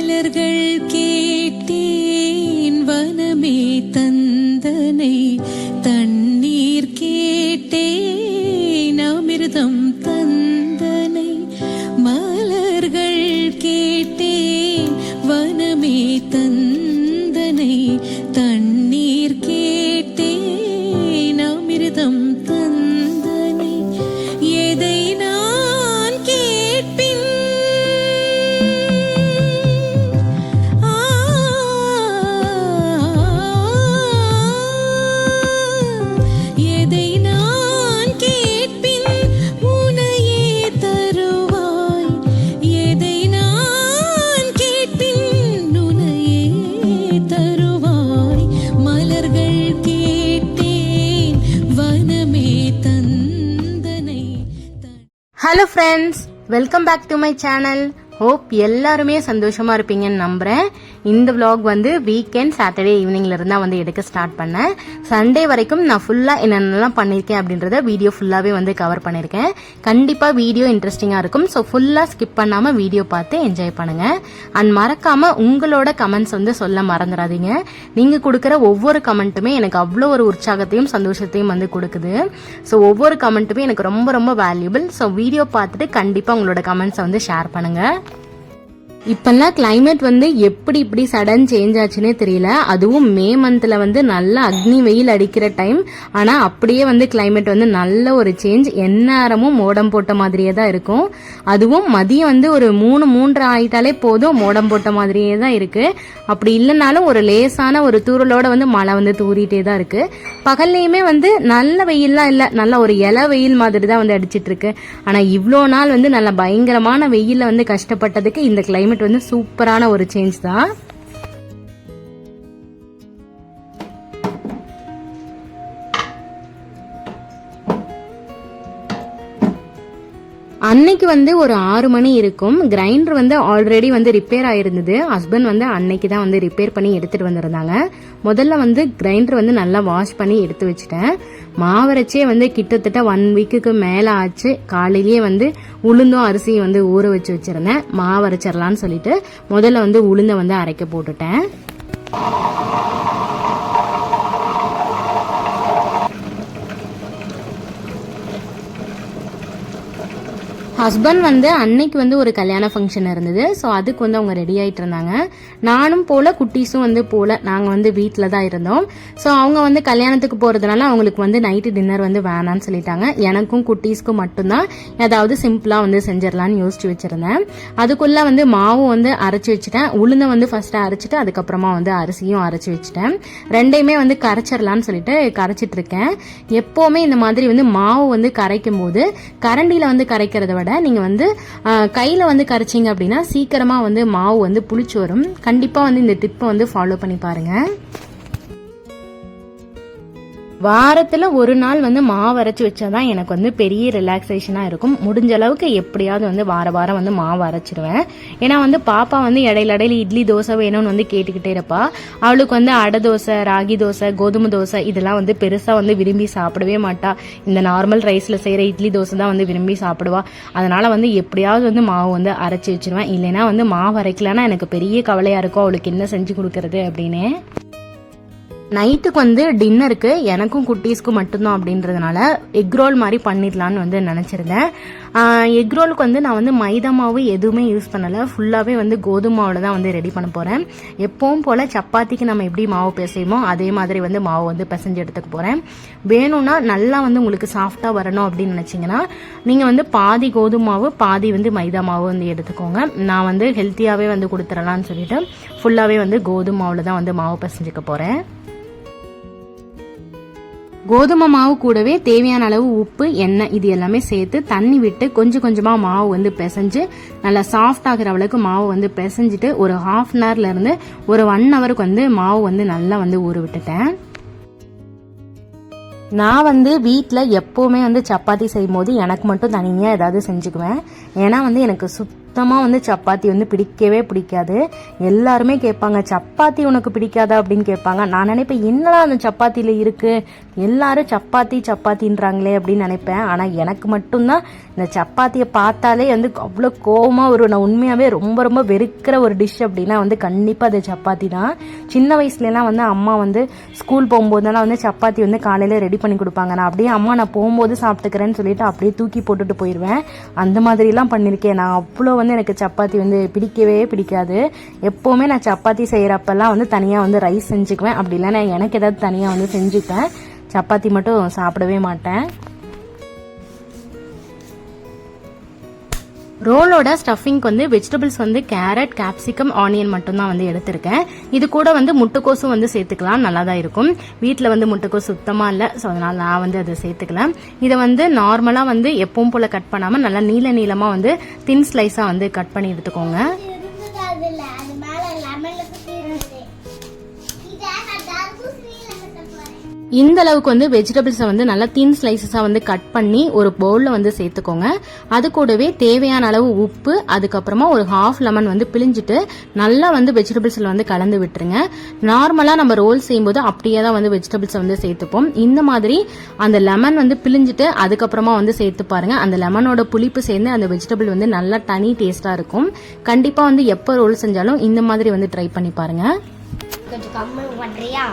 மலர்கள் welcome back to my channel hope எல்லாருமே சந்தோஷமா இருப்பீங்கன்னு நம்புறேன். இந்த விலாக் வந்து வீக்கெண்ட் சாட்டர்டே ஈவினிங்ல இருந்தா வந்து எடுக்க ஸ்டார்ட் பண்ணேன். சண்டே வரைக்கும் நான் ஃபுல்லா என்னென்னலாம் பண்ணியிருக்கேன் அப்படின்றத வீடியோ ஃபுல்லாவே வந்து கவர் பண்ணியிருக்கேன் கண்டிப்பா வீடியோ இன்ட்ரெஸ்டிங்கா இருக்கும். ஸோ ஃபுல்லா ஸ்கிப் பண்ணாம வீடியோ பார்த்து என்ஜாய் பண்ணுங்க. அண்ட் மறக்காம உங்களோட கமெண்ட்ஸ் வந்து சொல்ல மறந்துடாதீங்க. நீங்க கொடுக்குற ஒவ்வொரு கமெண்ட்டுமே எனக்கு அவ்வளோ ஒரு உற்சாகத்தையும் சந்தோஷத்தையும் வந்து கொடுக்குது. ஸோ ஒவ்வொரு கமெண்ட்டுமே எனக்கு ரொம்ப ரொம்ப வேல்யூபிள் ஸோ வீடியோ பார்த்துட்டு கண்டிப்பாக உங்களோட கமெண்ட்ஸை வந்து ஷேர் பண்ணுங்க. இப்பெல்லாம் கிளைமேட் வந்து எப்படி இப்படி சடன் சேஞ்ச் ஆச்சுன்னே தெரியல. அதுவும் மே மந்தில் வந்து நல்ல அக்னி வெயில் அடிக்கிற டைம் ஆனால் அப்படியே வந்து கிளைமேட் வந்து நல்ல ஒரு சேஞ்ச் எந்நேரமும் மோடம் போட்ட மாதிரியே தான் இருக்கும். அதுவும் மதியம் வந்து ஒரு மூணு மூன்று ஆயிட்டாலே போதும் மோடம் போட்ட மாதிரியே தான் இருக்கு. அப்படி இல்லைனாலும் ஒரு லேசான ஒரு தூரலோட வந்து மழை வந்து தூரிட்டே தான் இருக்கு. பகல்லையுமே வந்து நல்ல வெயில்லாம் இல்லை. நல்ல ஒரு இலை வெயில் மாதிரி தான் வந்து அடிச்சிட்டு இருக்கு. இவ்வளோ நாள் வந்து நல்ல பயங்கரமான வெயிலில் வந்து கஷ்டப்பட்டதுக்கு இந்த climate வந்து சூப்பரான ஒரு சேஞ்ச் தான். அன்னைக்கு வந்து ஒரு ஆறு மணி இருக்கும். கிரைண்டர் வந்து ஆல்ரெடி வந்து ரிப்பேர் ஆயிருந்தது. ஹஸ்பண்ட் வந்து அன்னைக்கு தான் வந்து ரிப்பேர் பண்ணி எடுத்துட்டு வந்திருந்தாங்க. முதல்ல வந்து கிரைண்டர் வந்து நல்லா வாஷ் பண்ணி எடுத்து வச்சுட்டேன். மாவரைச்சே வந்து கிட்டத்தட்ட ஒன் வீக்குக்கு மேலே ஆச்சு. காலையிலேயே வந்து உளுந்தும் அரிசியும் வந்து ஊற வச்சு வச்சுருந்தேன். மாவரைச்சிடலான்னு சொல்லிட்டு முதல்ல வந்து உளுந்தை வந்து அரைக்க போட்டுட்டேன். ஹஸ்பண்ட் வந்து அன்னைக்கு வந்து ஒரு கல்யாண ஃபங்க்ஷன் இருந்தது. ஸோ அதுக்கு வந்து அவங்க ரெடி ஆகிட்டு இருந்தாங்க. நானும் போல குட்டீஸும் வந்து போல நாங்கள் வந்து வீட்டில் தான் இருந்தோம். ஸோ அவங்க வந்து கல்யாணத்துக்கு போகிறதுனால அவங்களுக்கு வந்து நைட்டு டின்னர் வந்து வேணான்னு சொல்லிட்டாங்க. எனக்கும் குட்டீஸ்க்கும் மட்டும்தான் ஏதாவது சிம்பிளாக வந்து செஞ்சிடலான்னு யோசிச்சு வச்சுருந்தேன். அதுக்குள்ளே வந்து மாவும் வந்து அரைச்சி வச்சுட்டேன். உளுந்தை வந்து ஃபஸ்ட்டு அரைச்சிட்டு அதுக்கப்புறமா வந்து அரிசியும் அரைச்சி வச்சுட்டேன். ரெண்டையுமே வந்து கரைச்சிடலான்னு சொல்லிட்டு கரைச்சிட்டு இருக்கேன். எப்போவுமே இந்த மாதிரி வந்து மாவு வந்து கரைக்கும் போது கரண்டியில் வந்து கரைக்கிறத விட நீங்கள் வந்து கையில் வந்து கரைச்சிங்க அப்படின்னா சீக்கிரமாக வந்து மாவு வந்து புளிச்சு வரும் கண்டிப்பாக வந்து இந்த டிப்பை வந்து ஃபாலோ பண்ணி பாருங்க. வாரத்தில் ஒரு நாள் வந்து மாவு அரைச்சி வச்சா தான் எனக்கு வந்து பெரிய ரிலாக்ஸேஷனாக இருக்கும். முடிஞ்ச அளவுக்கு எப்படியாவது வந்து வார வாரம் வந்து மாவு அரைச்சிடுவேன் ஏன்னா வந்து பாப்பா வந்து இடையில இடையில இட்லி தோசை வேணும்னு வந்து கேட்டுக்கிட்டே இருப்பா. அவளுக்கு வந்து அடை தோசை ராகி தோசை கோதுமை தோசை இதெல்லாம் வந்து பெருசாக வந்து விரும்பி சாப்பிடவே மாட்டா. இந்த நார்மல் ரைஸில் செய்கிற இட்லி தோசை தான் வந்து விரும்பி சாப்பிடுவா. அதனால வந்து எப்படியாவது வந்து மாவு வந்து அரைச்சி வச்சிருவேன். இல்லைன்னா வந்து மாவு அரைக்கலன்னா எனக்கு பெரிய கவலையாக இருக்கும். அவளுக்கு என்ன செஞ்சு கொடுக்கறது அப்படின்னு. நைட்டுக்கு வந்து டின்னருக்கு எனக்கும் குட்டீஸ்க்கும் மட்டும்தான் அப்படின்றதுனால எக் ரோல் மாதிரி பண்ணிடலான்னு வந்து நினச்சிருந்தேன். எக் ரோலுக்கு வந்து நான் வந்து மைதா மாவு எதுவுமே யூஸ் பண்ணலை. ஃபுல்லாகவே வந்து கோதுமை மாவில் தான் வந்து ரெடி பண்ண போகிறேன் எப்பவும் போல் சப்பாத்திக்கு நம்ம எப்படி மாவு பிசையுமோ அதே மாதிரி வந்து மாவு வந்து பிசைஞ்சு எடுத்துக்க போகிறேன் வேணும்னா நல்லா வந்து உங்களுக்கு சாஃப்டாக வரணும் அப்படின்னு நினச்சிங்கன்னா நீங்கள் வந்து பாதி கோதுமை மாவு பாதி வந்து மைதா மாவு வந்து எடுத்துக்கோங்க. நான் வந்து ஹெல்த்தியாகவே வந்து கொடுத்துடலான்னு சொல்லிட்டு ஃபுல்லாகவே வந்து கோதுமை மாவில் தான் வந்து மாவு பிசைஞ்சிக்க போகிறேன் கோதுமை மாவு கூடவே தேவையான அளவு உப்பு எண்ணெய் இது எல்லாமே சேர்த்து தண்ணி விட்டு கொஞ்சம் கொஞ்சமாக மாவு வந்து பிசைஞ்சு நல்லா சாஃப்ட் ஆகிற அளவுக்கு மாவு வந்து பிசைஞ்சிட்டு ஒரு ஹாஃப் அன் ஹவர்லேருந்து ஒரு ஒன் ஹவருக்கு வந்து மாவு வந்து நல்லா வந்து ஊற விட்டுட்டேன். நான் வந்து வீட்டில் எப்போவுமே வந்து சப்பாத்தி செய்யும் போது எனக்கு மட்டும் தனியாக ஏதாவது செஞ்சுக்குவேன். ஏன்னா வந்து எனக்கு சுத்த சுத்தமாக வந்து சப்பாத்தி வந்து பிடிக்கவே பிடிக்காது. எல்லாருமே கேட்பாங்க சப்பாத்தி உனக்கு பிடிக்காதா? அப்படின்னு கேட்பாங்க. நான் நினைப்பேன் என்னடா அந்த சப்பாத்தியில் இருக்குது எல்லாரும் சப்பாத்தி சப்பாத்தின்றாங்களே அப்படின்னு நினைப்பேன். ஆனால் எனக்கு மட்டும்தான் இந்த சப்பாத்தியை பார்த்தாலே வந்து அவ்வளோ கோபமாக ஒரு நான் உண்மையாகவே ரொம்ப ரொம்ப வெறுக்கிற ஒரு டிஷ் அப்படின்னா வந்து கண்டிப்பாக அது சப்பாத்தி தான். சின்ன வயசுலலாம் வந்து அம்மா வந்து ஸ்கூல் போகும்போதெல்லாம் வந்து சப்பாத்தி வந்து காலையில் ரெடி பண்ணி கொடுப்பாங்க. நான் அப்படியே அம்மா நான் போகும்போது சாப்பிட்டுக்கிறேன்னு சொல்லிட்டு அப்படியே தூக்கி போட்டுட்டு போயிடுவேன் அந்த மாதிரிலாம் பண்ணியிருக்கேன் நான் அவ்வளோ வந்து எனக்கு சப்பாத்தி வந்து பிடிக்கவே பிடிக்காது. எப்போவுமே நான் சப்பாத்தி செய்கிறப்பெல்லாம் வந்து தனியாக வந்து ரைஸ் செஞ்சுக்குவேன். அப்படி நான் எனக்கு ஏதாவது தனியாக வந்து செஞ்சுப்பேன். சப்பாத்தி மட்டும் சாப்பிடவே மாட்டேன். ரோலோட ஸ்டஃபிங்க்கு வந்து வெஜிடபிள்ஸ் வந்து கேரட் கேப்சிகம் ஆனியன் மட்டும்தான் வந்து எடுத்திருக்கேன். இது கூட வந்து முட்டைக்கோசும் வந்து சேர்த்துக்கலாம் நல்லா தான் இருக்கும். வீட்டில் வந்து முட்டைக்கோஸ் சுத்தமாக இல்லை ஸோ அதனால் நான் வந்து அதை சேர்த்துக்கலாம் இதை வந்து நார்மலாக வந்து எப்பவும் போல் கட் பண்ணாமல் நல்லா நீள நீளமாக வந்து தின் ஸ்லைஸாக வந்து கட் பண்ணி எடுத்துக்கோங்க. இந்த அளவுக்கு வந்து வெஜிடபிள்ஸை வந்து நல்லா தின் ஸ்லைசஸாக வந்து கட் பண்ணி ஒரு பவுலில் வந்து சேர்த்துக்கோங்க. அது கூடவே தேவையான அளவு உப்பு அதுக்கப்புறமா ஒரு ஹாஃப் லெமன் வந்து பிழிஞ்சிட்டு நல்லா வந்து வெஜிடபிள்ஸில் வந்து கலந்து விட்டுருங்க. நார்மலாக நம்ம ரோல் செய்யும்போது அப்படியே தான் வந்து வெஜிடபிள்ஸை வந்து சேர்த்துப்போம். இந்த மாதிரி அந்த லெமன் வந்து பிழிஞ்சிட்டு அதுக்கப்புறமா வந்து சேர்த்து பாருங்க. அந்த லெமனோட புளிப்பு சேர்ந்து அந்த வெஜிடபிள் வந்து நல்லா தனி டேஸ்ட்டாக இருக்கும். கண்டிப்பாக வந்து எப்போ ரோல் செஞ்சாலும் இந்த மாதிரி வந்து ட்ரை பண்ணி பாருங்க. கொஞ்சம் கம்மல் பண்ணுறியா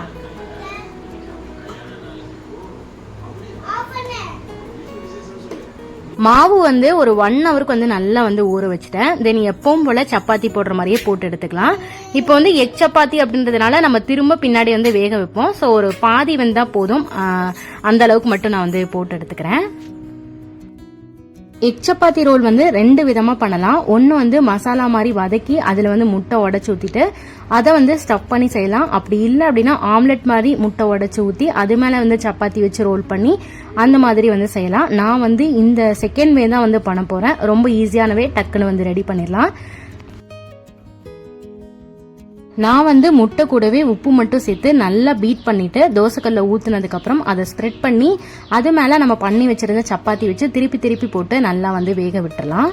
மாவு வந்து ஒரு ஒன் ஹவருக்கு வந்து நல்லா வந்து ஊற வச்சுட்டேன். தென் எப்பவும் போல சப்பாத்தி போடுற மாதிரியே போட்டு எடுத்துக்கலாம். இப்போ வந்து எக் சப்பாத்தி அப்படின்றதுனால நம்ம திரும்ப பின்னாடி வந்து வேக வைப்போம். ஸோ ஒரு பாதி வந்தால் போதும். அந்த அளவுக்கு மட்டும் நான் வந்து போட்டு எடுத்துக்கிறேன். எக் சப்பாத்தி ரோல் வந்து ரெண்டு விதமாக பண்ணலாம். ஒன்று வந்து மசாலா மாதிரி வதக்கி அதில் வந்து முட்டை உடச்சி ஊற்றிட்டு அதை வந்து ஸ்டஃப் பண்ணி செய்யலாம். அப்படி இல்லை அப்படின்னா ஆம்லெட் மாதிரி முட்டை உடச்சி ஊற்றி அது மேலே வந்து சப்பாத்தி வச்சு ரோல் பண்ணி அந்த மாதிரி வந்து செய்யலாம். நான் வந்து இந்த செகண்ட் வே தான் வந்து பண்ண போகிறேன் ரொம்ப ஈஸியானவே டக்குன்னு வந்து ரெடி பண்ணிடலாம். நான் வந்து முட்டை கூடவே உப்பு மட்டும் சேர்த்து நல்லா பீட் பண்ணிட்டு தோசைக்கல்ல ஊற்றுனதுக்கப்புறம் அதை ஸ்ப்ரெட் பண்ணி அது மேலே நம்ம பண்ணி வச்சிருந்த சப்பாத்தி வச்சு திருப்பி திருப்பி போட்டு நல்லா வந்து வேக விட்டுறலாம்.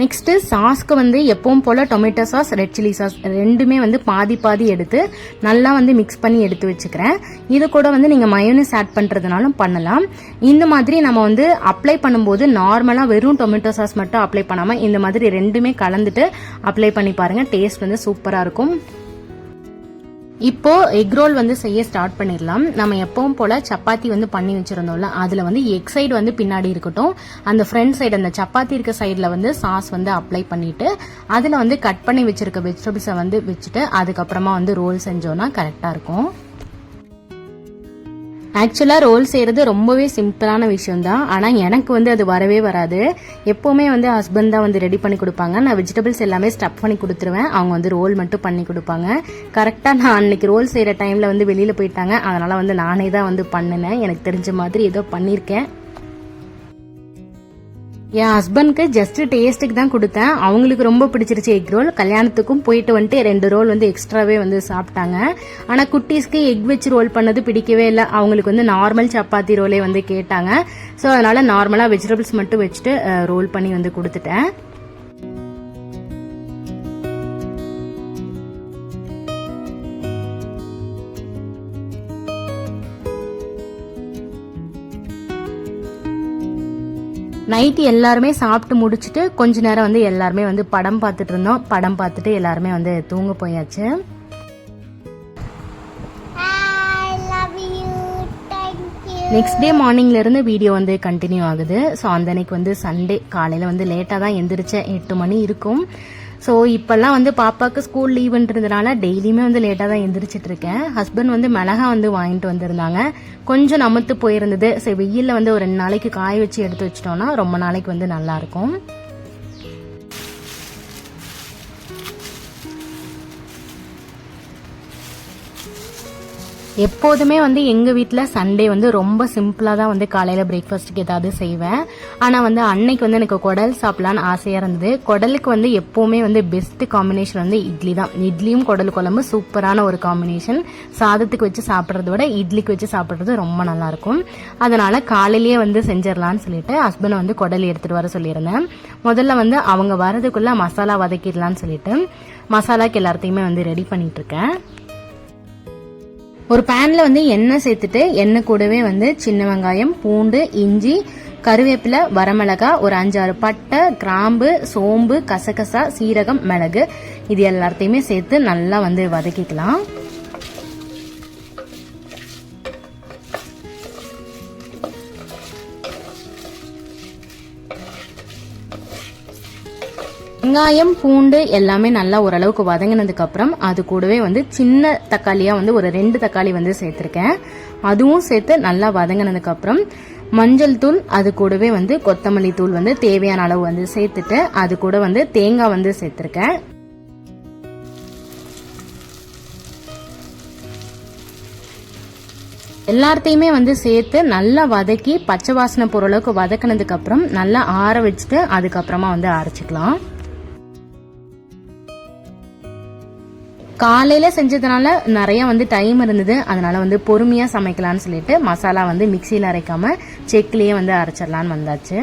நெக்ஸ்ட்டு சாஸ்க்கு வந்து எப்பவும் போல் tomato sauce red chilli sauce ரெண்டுமே வந்து பாதி பாதி எடுத்து நல்லா வந்து மிக்ஸ் பண்ணி எடுத்து வச்சுக்கிறேன். இது கூட வந்து நீங்கள் மயோனிஸ் ஆட் பண்ணுறதுனாலும் பண்ணலாம். இந்த மாதிரி நம்ம வந்து அப்ளை பண்ணும்போது நார்மலாக வெறும் டொமேட்டோ சாஸ் மட்டும் அப்ளை பண்ணாமல் இந்த மாதிரி ரெண்டுமே கலந்துட்டு அப்ளை பண்ணி பாருங்கள் டேஸ்ட் வந்து சூப்பராக இருக்கும். இப்போ எக் ரோல் வந்து செய்ய ஸ்டார்ட் பண்ணிடலாம். நம்ம எப்பவும் போல சப்பாத்தி வந்து பண்ணி வச்சிருந்தோம்ல அதுல வந்து எக் சைடு வந்து பின்னாடி இருக்கட்டும். அந்த ஃப்ரண்ட் சைடு அந்த சப்பாத்தி இருக்க சைடுல வந்து சாஸ் வந்து அப்ளை பண்ணிட்டு அதுல வந்து கட் பண்ணி வச்சிருக்க வெஜிடபிள்ஸை வந்து வச்சுட்டு அதுக்கப்புறமா வந்து ரோல் செஞ்சோம்னா கரெக்டா இருக்கும். ஆக்சுவலாக ரோல் செய்கிறது ரொம்பவே சிம்பிளான விஷயம் தான் ஆனால் எனக்கு வந்து அது வரவே வராது. எப்போவுமே வந்து ஹஸ்பண்ட் தான் வந்து ரெடி பண்ணி கொடுப்பாங்க. நான் வெஜிடபிள்ஸ் எல்லாமே ஸ்டப் பண்ணி கொடுத்துருவேன். அவங்க வந்து ரோல் மட்டும் பண்ணி கொடுப்பாங்க. கரெக்டாக நான் அன்னைக்கு ரோல் செய்கிற டைமில் வந்து வெளியில் போயிட்டாங்க. அதனால் வந்து நானே தான் வந்து பண்ணினேன். எனக்கு தெரிஞ்ச மாதிரி ஏதோ பண்ணியிருக்கேன் என் ஹஸ்பண்ட்க்கு ஜஸ்ட் டேஸ்ட்டுக்கு தான் கொடுத்தேன். அவங்களுக்கு ரொம்ப பிடிச்சிருச்சு எக் ரோல் கல்யாணத்துக்கும் போயிட்டு வந்துட்டு ரெண்டு ரோல் வந்து எக்ஸ்ட்ராவே வந்து சாப்பிட்டாங்க. ஆனால் குட்டீஸ்க்கு எக் வச்சு ரோல் பண்ணது பிடிக்கவே இல்லை. அவங்களுக்கு வந்து நார்மல் சப்பாத்தி ரோலே வந்து கேட்டாங்க. ஸோ அதனால் நார்மலாக வெஜிடபிள்ஸ் மட்டும் வச்சுட்டு ரோல் பண்ணி வந்து கொடுத்துட்டேன். நைட்டு எல்லாருமே சாப்பிட்டு முடிச்சுட்டு கொஞ்ச நேரம் வந்து எல்லாருமே வந்து படம் பார்த்துட்டு இருந்தோம். படம் பார்த்துட்டு எல்லாருமே வந்து தூங்க போயாச்சு. நெக்ஸ்ட் டே மார்னிங்ல இருந்து வீடியோ வந்து கண்டினியூ ஆகுது. ஸோ அந்த அன்னைக்கு வந்து சண்டே காலையில வந்து லேட்டாக தான் எந்திரிச்சேன். எட்டு மணி இருக்கும். ஸோ இப்போல்லாம் வந்து பாப்பாவுக்கு ஸ்கூல் லீவுன்றதுனால டெய்லியுமே வந்து லேட்டாக தான் எந்திரிச்சிட்டு இருக்கேன். ஹஸ்பண்ட் வந்து மிளகா வந்து வாங்கிட்டு வந்திருந்தாங்க. கொஞ்சம் நமத்து போயிருந்தது. சரி வெயிலில் வந்து ஒரு ரெண்டு நாளைக்கு காய வச்சு எடுத்து வச்சிட்டோம்னா ரொம்ப நாளைக்கு வந்து நல்லா எப்போதுமே வந்து எங்கள் வீட்டில் சண்டே வந்து ரொம்ப சிம்பிளாக தான் வந்து காலையில் பிரேக்ஃபாஸ்ட்டுக்கு ஏதாவது செய்வேன். ஆனால் வந்து அன்னைக்கு வந்து எனக்கு குடல் சாப்பிட்லான்னு ஆசையாக இருந்தது. குடலுக்கு வந்து எப்போவுமே வந்து பெஸ்ட்டு காம்பினேஷன் வந்து இட்லி தான். இட்லியும் குடல் குழம்பு சூப்பரான ஒரு காம்பினேஷன் சாதத்துக்கு வச்சு சாப்பிட்றத விட இட்லிக்கு வச்சு சாப்பிட்றது ரொம்ப நல்லாயிருக்கும் அதனால் காலையிலேயே வந்து செஞ்சிடலான்னு சொல்லிட்டு ஹஸ்பண்டை வந்து குடல் எடுத்துகிட்டு வர சொல்லியிருந்தேன். முதல்ல வந்து அவங்க வரதுக்குள்ளே மசாலா வதக்கிடலான்னு சொல்லிட்டு மசாலாக்கு எல்லாத்தையுமே வந்து ரெடி பண்ணிகிட்ருக்கேன் ஒரு பேனில் வந்து எண்ணெய் சேர்த்துட்டு எண்ணெய் கூடவே வந்து சின்ன வெங்காயம் பூண்டு இஞ்சி கருவேப்பிலை வரமிளகா ஒரு அஞ்சாறு பட்டை கிராம்பு சோம்பு கசகசா சீரகம் மிளகு. இது எல்லாத்தையுமே சேர்த்து நல்லா வந்து வதக்கிக்கலாம். வெங்காயம் பூண்டு எல்லாமே நல்லா ஓரளவுக்கு வதங்கினதுக்கு அப்புறம் அது கூடவே வந்து சின்ன தக்காளியாக வந்து ஒரு ரெண்டு தக்காளி வந்து சேர்த்துருக்கேன். அதுவும் சேர்த்து நல்லா வதங்கினதுக்கு அப்புறம் மஞ்சள் தூள் அது கூடவே வந்து கொத்தமல்லி தூள் வந்து தேவையான அளவு வந்து சேர்த்துட்டு அது கூட வந்து தேங்காய் வந்து சேர்த்துருக்கேன். எல்லாத்தையுமே வந்து சேர்த்து நல்லா வதக்கி பச்சை வாசனை பொருளுக்கு அளவுக்கு வதக்கினதுக்கு அப்புறம் நல்லா ஆற வச்சுட்டு அதுக்கப்புறமா வந்து அரைச்சிக்கலாம். காலையில் செஞ்சதுனால நிறைய வந்து டைம் இருந்தது. அதனால வந்து பொறுமையாக சமைக்கலாம்னு சொல்லிட்டு மசாலா வந்து மிக்சியில் அரைக்காமல் செக்லேயே வந்து அரைச்சிடலான்னு வந்தாச்சு.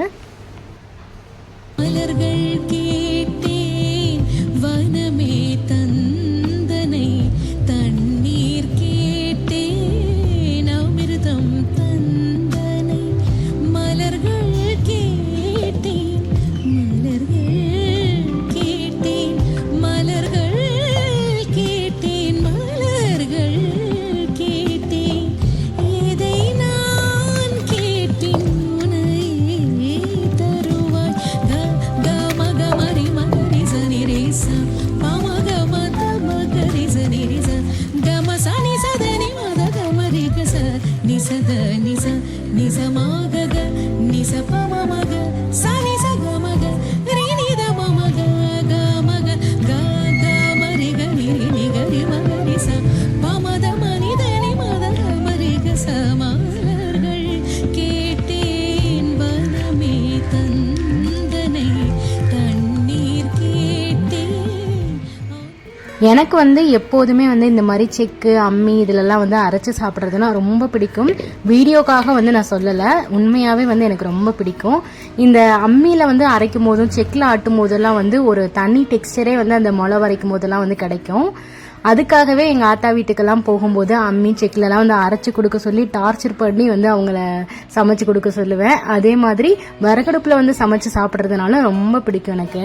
எனக்கு வந்து எப்போதுமே வந்து இந்த மாதிரி செக்கு அம்மி இதிலெல்லாம் வந்து அரைச்சி சாப்பிட்றதுனா ரொம்ப பிடிக்கும். வீடியோக்காக வந்து நான் சொல்லலை. உண்மையாகவே வந்து எனக்கு ரொம்ப பிடிக்கும். இந்த அம்மியில் வந்து அரைக்கும் போதும் செக்கில் ஆட்டும் போதெல்லாம் வந்து ஒரு தனி டெக்ஸ்டரே வந்து அந்த முளை வரைக்கும் போதெல்லாம் வந்து கிடைக்கும். அதுக்காகவே எங்கள் ஆத்தா வீட்டுக்கெல்லாம் போகும்போது அம்மி செக்கிலலாம் வந்து அரைச்சி கொடுக்க சொல்லி டார்ச்சர் பண்ணி வந்து அவங்கள சமைச்சு கொடுக்க சொல்லுவேன். அதே மாதிரி விறகடுப்பில் வந்து சமைச்சு சாப்பிட்றதுனால ரொம்ப பிடிக்கும் எனக்கு.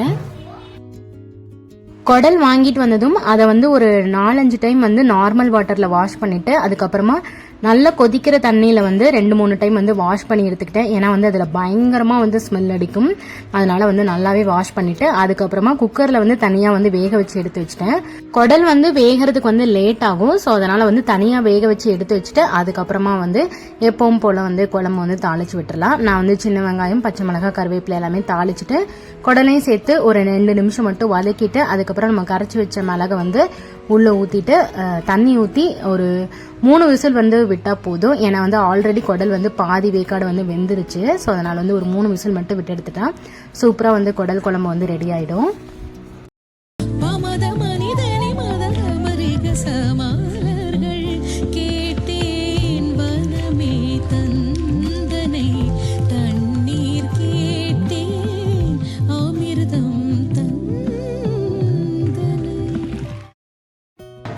குடல் வாங்கிட்டு வந்ததும் அதை வந்து ஒரு நாலஞ்சு டைம் வந்து நார்மல் வாட்டரில் வாஷ் பண்ணிவிட்டு அதுக்கப்புறமா நல்லா கொதிக்கிற தண்ணியில் வந்து ரெண்டு மூணு டைம் வந்து வாஷ் பண்ணி எடுத்துக்கிட்டேன். ஏன்னா வந்து அதில் பயங்கரமாக வந்து ஸ்மெல் அடிக்கும். அதனால வந்து நல்லாவே வாஷ் பண்ணிவிட்டு அதுக்கப்புறமா குக்கரில் வந்து தனியாக வந்து வேக வச்சு எடுத்து வச்சுட்டேன். குடல் வந்து வேகிறதுக்கு வந்து லேட் ஆகும். ஸோ அதனால் வந்து தனியாக வேக வச்சு எடுத்து வச்சுட்டு அதுக்கப்புறமா வந்து எப்பவும் போல் வந்து குழம்பு வந்து தாளிச்சு விட்டுறலாம். நான் வந்து சின்ன வெங்காயம் பச்சை மிளகாய் கருவேப்பிலை எல்லாமே தாளிச்சிட்டு குடலையும் சேர்த்து ஒரு ரெண்டு நிமிஷம் மட்டும் வதக்கிட்டு அதுக்கப்புறம் நம்ம கரைச்சி வச்ச மிளகை வந்து உள்ளே ஊற்றிட்டு தண்ணி ஊற்றி ஒரு மூணு விசில் வந்து விட்டால் போதும். ஏன்னா வந்து ஆல்ரெடி குடல் வந்து பாதி வேக்காடு வந்து வெந்துருச்சு. ஸோ அதனால் வந்து ஒரு மூணு விசில் மட்டும் விட்டு எடுத்துட்டா சூப்பராக வந்து குடல் குழம்பு வந்து ரெடி ஆகிடும்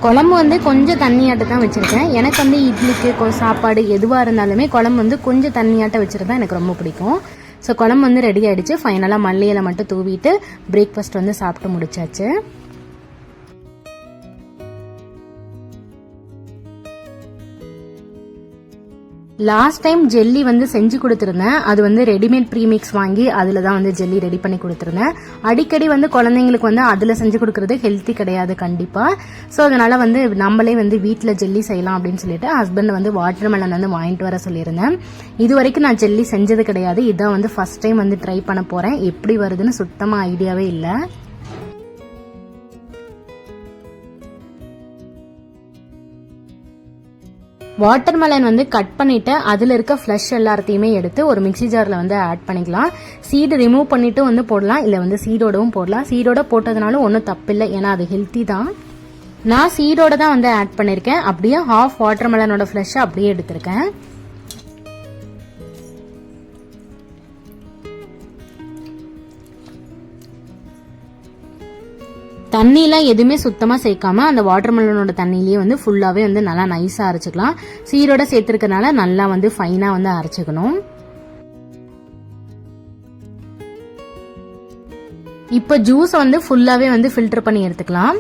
குழம்பு வந்து கொஞ்சம் தண்ணியாட்ட தான் வச்சுருக்கேன். எனக்கு வந்து இட்லிக்கு சாப்பாடு எதுவாக இருந்தாலுமே குழம்பு வந்து கொஞ்சம் தண்ணியாட்ட வச்சுருந்தா எனக்கு ரொம்ப பிடிக்கும். ஸோ குழம்பு வந்து ரெடி ஆகிடுச்சு ஃபைனலாக மல்லியில மட்டும் தூவிட்டு பிரேக்ஃபாஸ்ட் வந்து சாப்பிட்டு முடிச்சாச்சு. லாஸ்ட் டைம் ஜெல்லி வந்து செஞ்சு கொடுத்துருந்தேன். அது வந்து ரெடிமேட் ப்ரீமிக்ஸ் வாங்கி அதில் தான் வந்து ஜெல்லி ரெடி பண்ணி கொடுத்துருந்தேன். அடிக்கடி வந்து குழந்தைங்களுக்கு வந்து அதில் செஞ்சு கொடுக்குறது ஹெல்த்தி கிடையாது கண்டிப்பாக ஸோ அதனால் வந்து நம்மளே வந்து வீட்டில் ஜெல்லி செய்யலாம் அப்படின்னு சொல்லிட்டு ஹஸ்பண்ட் வந்து வாட்டர் மெலன் வந்து வாங்கிட்டு வர சொல்லியிருந்தேன். இது வரைக்கும் நான் ஜெல்லி செஞ்சது கிடையாது. இதான் வந்து ஃபர்ஸ்ட் டைம் வந்து ட்ரை பண்ண போகிறேன் எப்படி வருதுன்னு சுத்தமாக ஐடியாவே இல்லை. வாட்டர்மெலன் வந்து கட் பண்ணிட்டு அதில் இருக்க ஃப்ளஷ் எல்லாத்தையுமே எடுத்து ஒரு மிக்ஸி ஜாரில் வந்து ஆட் பண்ணிக்கலாம். சீடு ரிமூவ் பண்ணிட்டு வந்து போடலாம். இல்லை வந்து சீடோடவும் போடலாம். சீடோட போட்டதுனால ஒன்றும் தப்பில்லை. ஏன்னா அது ஹெல்த்தி தான். நான் சீடோட தான் வந்து ஆட் பண்ணியிருக்கேன் அப்படியே ஹாஃப் வாட்டர்மெலனோட ஃப்ளஷ்ஷை அப்படியே எடுத்திருக்கேன். தண்ணியெலாம் எதுவுமே சுத்தமாக சேர்க்காம அந்த வாட்டர்மெலனோட தண்ணியிலேயே வந்து ஃபுல்லாகவே வந்து நல்லா நைஸாக அரைச்சிக்கலாம். சீரோட சேர்த்துருக்கனால நல்லா வந்து ஃபைனாக வந்து அரைச்சிக்கணும். இப்போ ஜூஸை வந்து ஃபுல்லாகவே வந்து ஃபில்டர் பண்ணி எடுத்துக்கலாம்.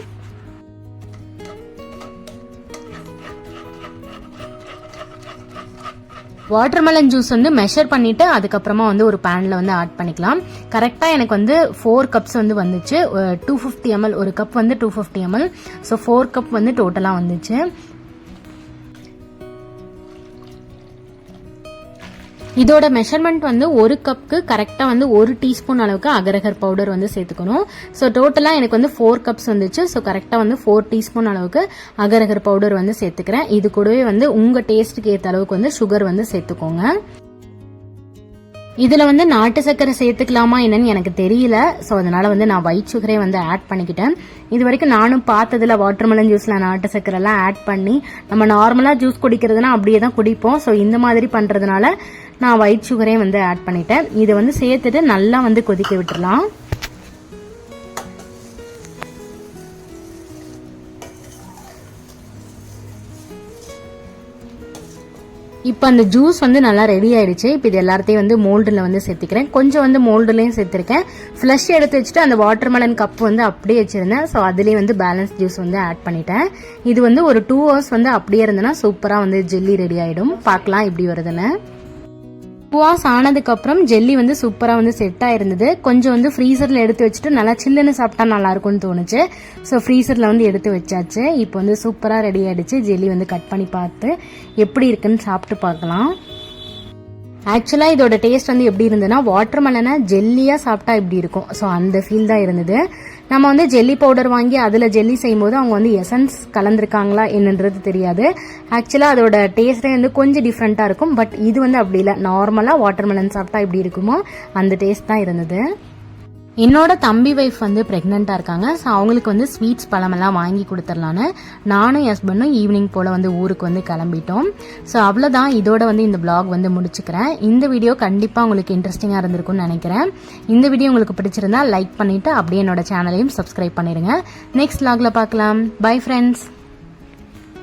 வாட்டர்மெலன் ஜூஸ் வந்து மெஷர் பண்ணிட்டு அதுக்கப்புறமா வந்து ஒரு பேனில் வந்து ஆட் பண்ணிக்கலாம். கரெக்டாக எனக்கு வந்து ஃபோர் கப்ஸ் வந்து வந்துச்சு. டூ ஃபிஃப்டி எம்எல் ஒரு கப் வந்து two fifty ML so four cup வந்து டோட்டலாக வந்துச்சு. இதோட மெஷர்மெண்ட் வந்து ஒரு கப்புக்கு கரெக்டாக வந்து ஒரு டீஸ்பூன் அளவுக்கு அகரகர் பவுடர் வந்து சேர்த்துக்கணும். ஸோ டோட்டலாக எனக்கு வந்து ஃபோர் கப்ஸ் வந்துச்சு. ஸோ கரெக்டாக வந்து ஃபோர் டீஸ்பூன் அளவுக்கு அகரகர் பவுடர் வந்து சேர்த்துக்கிறேன். இது கூடவே வந்து உங்கள் டேஸ்ட்டுக்கு ஏற்ற அளவுக்கு வந்து சுகர் வந்து சேர்த்துக்கோங்க. இதில் வந்து நாட்டு சர்க்கரை சேர்த்துக்கலாமா என்னன்னு எனக்கு தெரியல. ஸோ அதனால் வந்து நான் ஒயிட் சுகரே வந்து ஆட் பண்ணிக்கிட்டேன். இது வரைக்கும் நானும் பார்த்ததில் வாட்டர்மெலன் ஜூஸில் நாட்டு சர்க்கரைலாம் ஆட் பண்ணி நம்ம நார்மலாக ஜூஸ் குடிக்கிறதுனா அப்படியே தான் குடிப்போம். ஸோ இந்த மாதிரி பண்ணுறதுனால நான் ஒயிட் சுகரே வந்து ஆட் பண்ணிட்டேன். இதை வந்து சேர்த்துட்டு நல்லா வந்து கொதிக்க விட்டுடலாம் இப்போ அந்த ஜூஸ் வந்து நல்லா ரெடி ஆயிடுச்சு. இப்போ இது எல்லாத்தையும் வந்து மோல்டில் வந்து சேர்த்துக்கிறேன். கொஞ்சம் வந்து மோல்டுலையும் சேர்த்துருக்கேன். ஃப்ளஷ் எடுத்து வச்சுட்டு அந்த வாட்டர் மெலன் கப் வந்து அப்படியே வச்சுருந்தேன். ஸோ அதுலேயே வந்து பேலன்ஸ் ஜூஸ் வந்து ஆட் பண்ணிட்டேன். இது வந்து ஒரு டூ ஹவர்ஸ் வந்து அப்படியே இருந்ததுன்னா சூப்பராக வந்து ஜெல்லி ரெடி ஆகிடும் பார்க்கலாம் இப்படி வருதுன்னு. உப்புவாஸ் ஆனதுக்கப்புறம் ஜெல்லி வந்து சூப்பராக வந்து செட் ஆயிருந்தது. கொஞ்சம் வந்து ஃப்ரீசரில் எடுத்து வச்சுட்டு நல்லா சில்லுன்னு சாப்பிட்டா நல்லா இருக்கும்னு தோணுச்சு. ஸோ ஃப்ரீசரில் வந்து எடுத்து வச்சாச்சு. இப்போ வந்து சூப்பராக ரெடி ஆகிடுச்சு ஜெல்லி வந்து கட் பண்ணி பார்த்து எப்படி இருக்குன்னு சாப்பிட்டு பார்க்கலாம். ஆக்சுவலாக இதோட டேஸ்ட் வந்து எப்படி இருந்ததுன்னா வாட்டர் மெலனை ஜெல்லியாக சாப்பிட்டா இப்படி இருக்கும்? ஸோ அந்த ஃபீல் தான் இருந்தது. நம்ம வந்து ஜெல்லி பவுடர் வாங்கி அதில் ஜெல்லி செய்யும்போது அவங்க வந்து எசன்ஸ் கலந்துருக்காங்களா என்னன்றது தெரியாது. ஆக்சுவலாக அதோட டேஸ்ட்டே வந்து கொஞ்சம் டிஃப்ரெண்ட்டாக இருக்கும். பட் இது வந்து அப்படி இல்லை. நார்மலாக வாட்டர் மெலன் சாப்பிட்டா எப்படி இருக்குமோ அந்த டேஸ்ட் தான் இருந்தது. என்னோட தம்பி ஒய்ஃப் வந்து ப்ரெக்னெண்ட்டாக இருக்காங்க. ஸோ அவங்களுக்கு வந்து ஸ்வீட்ஸ் பழமெல்லாம் வாங்கி கொடுத்துர்லான்னு நானும் ஹஸ்பண்டும் ஈவினிங் போல் வந்து ஊருக்கு வந்து கிளம்பிட்டோம். ஸோ அவ்வளோதான் இதோட வந்து இந்த பிளாக் வந்து முடிச்சுக்கிறேன். இந்த வீடியோ கண்டிப்பாக உங்களுக்கு இன்ட்ரெஸ்டிங்காக இருந்திருக்கும்னு நினைக்கிறேன். இந்த வீடியோ உங்களுக்கு பிடிச்சிருந்தா லைக் பண்ணிவிட்டு அப்படியே என்னோட சேனலையும் சப்ஸ்கிரைப் பண்ணிடுங்க நெக்ஸ்ட் vlogல பார்க்கலாம். Bye friends